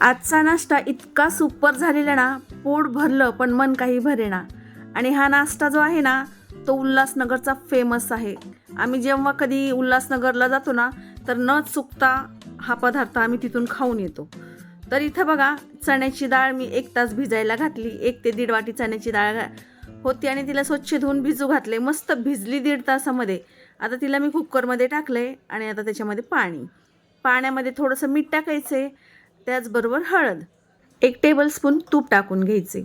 आजचा नाश्ता इतका सुपर झालेला ना पोट भरलं पण मन काही भरेना. आणि हा नाश्ता जो आहे ना तो उल्हासनगरचा फेमस आहे. आम्ही जेव्हा कधी उल्हासनगरला जातो ना तर न चुकता हा पदार्थ आम्ही तिथून खाऊन येतो. तर इथं बघा चण्याची डाळ मी एक तास भिजायला घातली एक ते दीड वाटी चण्याची डाळ घा- होती आणि तिला स्वच्छ धुवून भिजू घातले मस्त भिजली दीड तासामध्ये. आता तिला मी कुकरमध्ये टाकले आणि आता त्याच्यामध्ये पाणी. पाण्यामध्ये थोडंसं मीठ टाकायचं आहे त्याचबरोबर हळद. एक टेबलस्पून तूप टाकून घ्यायचे.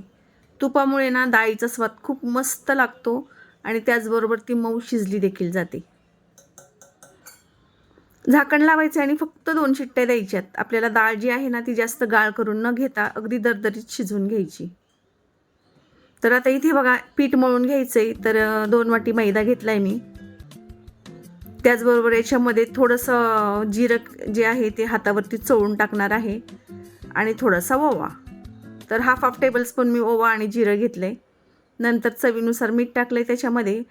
तुपामुळे ना डाळीचा स्वाद खूप मस्त लागतो आणि त्याचबरोबर ती मऊ शिजली देखील जाते. झाकण लावायचं आणि फक्त दोन शिट्ट्या द्यायच्यात. आपल्याला डाळ जी आहे ना ती जास्त गाळ करून न घेता अगदी दरदरीत शिजवून घ्यायची. तर आता इथे बघा पीठ मळून घ्यायचं आहे तर दोन वाटी मैदा घेतला आहे मी. त्याचबरोबर याच्यामध्ये थोडंसं जिरं जे आहे ते हातावरती चोळून टाकणार आहे. आणि थोडासा ओवा. तर हाफ हाफ टेबलस्पून मी ओवा आणि जिरं घेतलं आहे नंतर चवीनुसार मीठ टाकले त्याच्यामध्ये.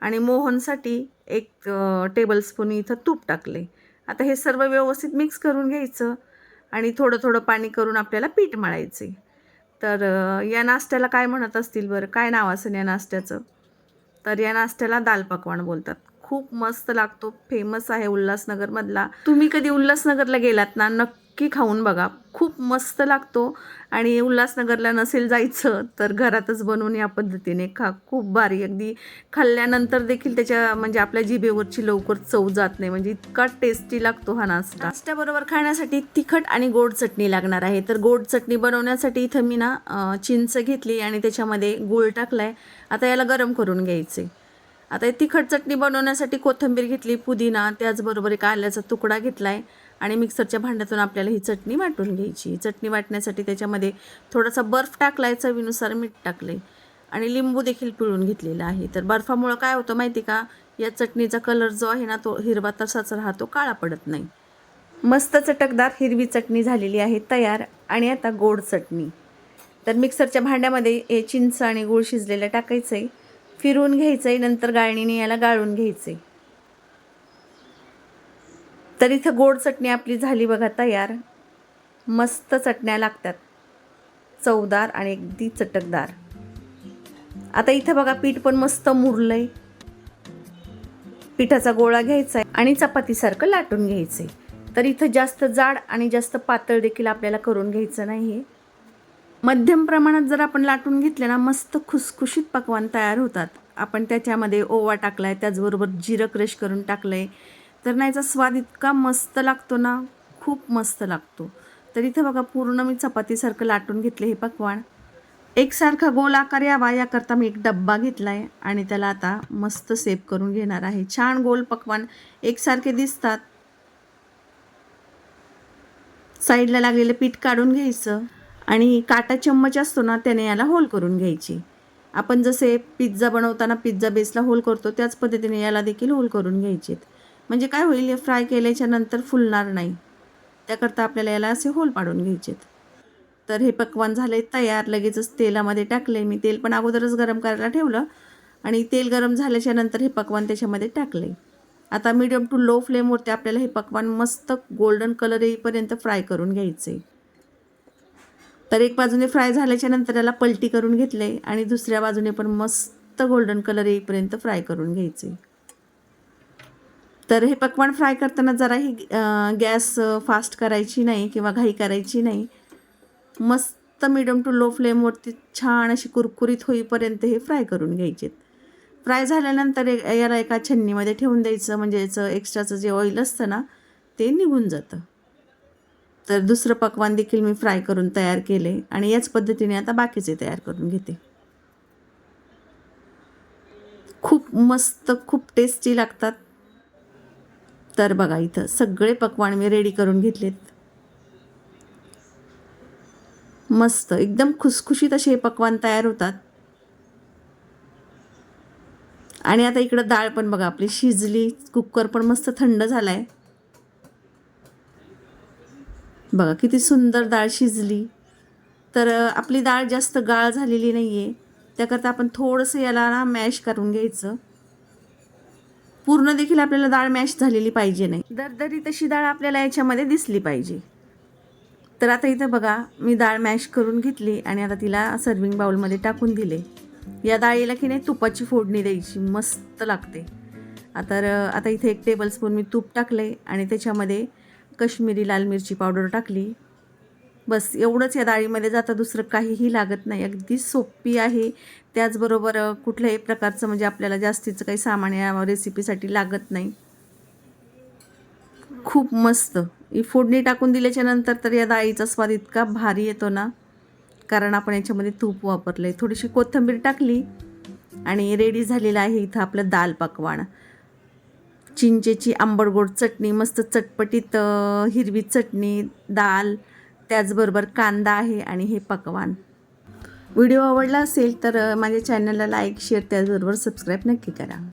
आणि मोहनसाठी एक टेबलस्पून इथं तूप टाकले आता हे सर्व व्यवस्थित मिक्स करून घ्यायचं. आणि थोडं थोडं पाणी करून आपल्याला पीठ मळायचे तर या नाश्त्याला काय म्हणत असतील बरं? काय नाव असेल या नाश्त्याचं? तर या नाश्त्याला दाल पकवान बोलतात. खूप मस्त लागतो. फेमस आहे उल्हासनगरमधला. तुम्ही कधी उल्हासनगरला गेलात ना नक्की खाऊन बघा. खूप मस्त लागतो. आणि उल्हासनगरला नसेल जायचं तर घरातच बनवून या पद्धतीने खा. खूप भारी. अगदी खाल्ल्यानंतर देखील त्याच्या म्हणजे आपल्या जिभेवरची लवकर चव जात नाही. म्हणजे इतका टेस्टी लागतो हा नाश्ता. नाश्त्याबरोबर खाण्यासाठी तिखट आणि गोड चटणी लागणार आहे. तर गोड चटणी बनवण्यासाठी इथं मी ना चिंच घेतली आणि त्याच्यामध्ये गूळ टाकलाय. आता याला गरम करून घ्यायचे. आता हे तिखट चटणी बनवण्यासाठी कोथिंबीर घेतली पुदिना त्याचबरोबर एक आल्याचा तुकडा घेतला आहे आणि मिक्सरच्या भांड्यातून आपल्याला ही चटणी वाटून घ्यायची. चटणी वाटण्यासाठी त्याच्यामध्ये थोडासा बर्फ टाकला आहे चवीनुसार मीठ टाकले आणि लिंबू देखील पिळून घेतलेला आहे. तर बर्फामुळं काय होतं माहिती का? या चटणीचा कलर जो आहे ना तो हिरवा तसाच राहतो काळा पडत नाही. मस्त चटकदार हिरवी चटणी झालेली आहे तयार आणि आता गोड चटणी. तर मिक्सरच्या भांड्यामध्ये हे चिंच आणि गूळ शिजलेलं टाकायचं आहे फिरवून घ्यायचं आहे नंतर गाळणीने याला गाळून घ्यायचं आहे तर इथं गोड चटणी आपली झाली बघा तयार. मस्त चटण्या लागतात. चवदार आणि अगदी चटकदार. आता इथं बघा पीठ पण मस्त मुरलंय. पिठाचा गोळा घ्यायचा आहे आणि चपातीसारखं लाटून घ्यायचं आहे तर इथं जास्त जाड आणि जास्त पातळ देखील आपल्याला करून घ्यायचं नाही आहे मध्यम प्रमाणात जर आपण लाटून घेतले ना मस्त खुसखुशीत पकवान तयार होतात. आपण त्याच्यामध्ये ओवा टाकला आहे त्याचबरोबर जिरं क्रश करून टाकलं आहे तर नाहीचा स्वाद इतका मस्त लागतो ना खूप मस्त लागतो. तर इथं बघा पूर्ण मी चपातीसारखं लाटून घेतले हे पकवान. एकसारखा गोल आकार यावा याकरता मी एक डब्बा घेतला आहे आणि त्याला आता मस्त सेप करून घेणार आहे. छान गोल पकवान एकसारखे दिसतात. साईडला लागलेलं पीठ काढून घ्यायचं. आणि काटा चम्मच असतो ना त्याने याला होल करून घ्यायची. आपण जसे पिझ्झा बनवताना पिझ्झा बेसला होल करतो त्याच पद्धतीने याला देखील होल करून घ्यायचेत. म्हणजे काय होईल हे फ्राय केल्याच्यानंतर फुलणार नाही. त्याकरता आपल्याला याला असे होल पाडून घ्यायचेत. तर हे पकवान झाले तयार. लगेचच तेलामध्ये टाकले मी. तेल पण अगोदरच गरम करायला ठेवलं आणि तेल गरम झाल्याच्यानंतर हे पकवान त्याच्यामध्ये टाकले आता मिडियम टू लो फ्लेमवरती आपल्याला हे पकवान मस्त गोल्डन कलर येईपर्यंत फ्राय करून घ्यायचे तर एक बाजूने फ्राय झाल्याच्यानंतर याला पलटी करून घेतले आणि दुसऱ्या बाजूने पण मस्त गोल्डन कलर येईपर्यंत फ्राय करून घ्यायचे. तर हे पकवान फ्राय करताना जराही गॅस फास्ट करायची नाही किंवा घाई करायची नाही. मस्त मिडियम टू लो फ्लेमवरती छान अशी कुरकुरीत होईपर्यंत हे फ्राय करून घ्यायचे. फ्राय झाल्यानंतर याला एका छन्नीमध्ये ठेवून द्यायचं म्हणजे याचं एक्स्ट्राचं जे ऑइल असतं ना ते निघून जातं. तर दुसरं पकवान देखील मी फ्राय करून तयार केले आणि याच पद्धतीने आता बाकीचे तयार करून घेते. खूप मस्त खूप टेस्टी लागतात. तर बघा इथं सगळे पकवान मी रेडी करून घेतलेत. मस्त एकदम खुसखुशीत असे हे पकवान तयार होतात. आणि आता इकडं डाळ पण बघा आपली शिजली कुकर पण मस्त थंड झालाय. बघा किती सुंदर डाळ शिजली. तर आपली डाळ जास्त गाळ झालेली नाही आहे त्याकरता आपण थोडंसं याला ना मॅश करून घ्यायचं. पूर्ण देखील आपल्याला डाळ मॅश झालेली पाहिजे नाही. दरदरी तशी डाळ आपल्याला याच्यामध्ये दिसली पाहिजे. तर आता इथं बघा मी डाळ मॅश करून घेतली आणि आता तिला सर्विंग बाउलमध्ये टाकून दिले. या डाळीला की नाही तुपाची फोडणी द्यायची मस्त लागते. आता आता इथे एक टेबलस्पून मी तूप टाकले आणि त्याच्यामध्ये कश्मीरी लाल मिरची पावडर टाकली. बस एवढंच या डाळीमध्ये जातं दुसरं काहीही लागत नाही. अगदी सोपी आहे. त्याचबरोबर कुठल्याही प्रकारचं म्हणजे आपल्याला जास्तीचं काही सामान या रेसिपीसाठी लागत नाही. खूप मस्त. ही फोडणी टाकून दिल्याच्या नंतर तर या डाळीचा स्वाद इतका भारी येतो ना. कारण आपण याच्यामध्ये तूप वापरलं आहे थोडीशी कोथिंबीर टाकली आणि रेडी झालेलं आहे इथं आपलं दाल पकवान. चिंचेची आंबट गोड चटणी मस्त चटपटीत हिरवी चटणी दाल त्याचबरोबर कांदा आहे आणि हे पकवान. व्हिडिओ आवडला असेल तर माझ्या चॅनलला लाईक शेअर त्याचबरोबर सबस्क्राईब नक्की करा.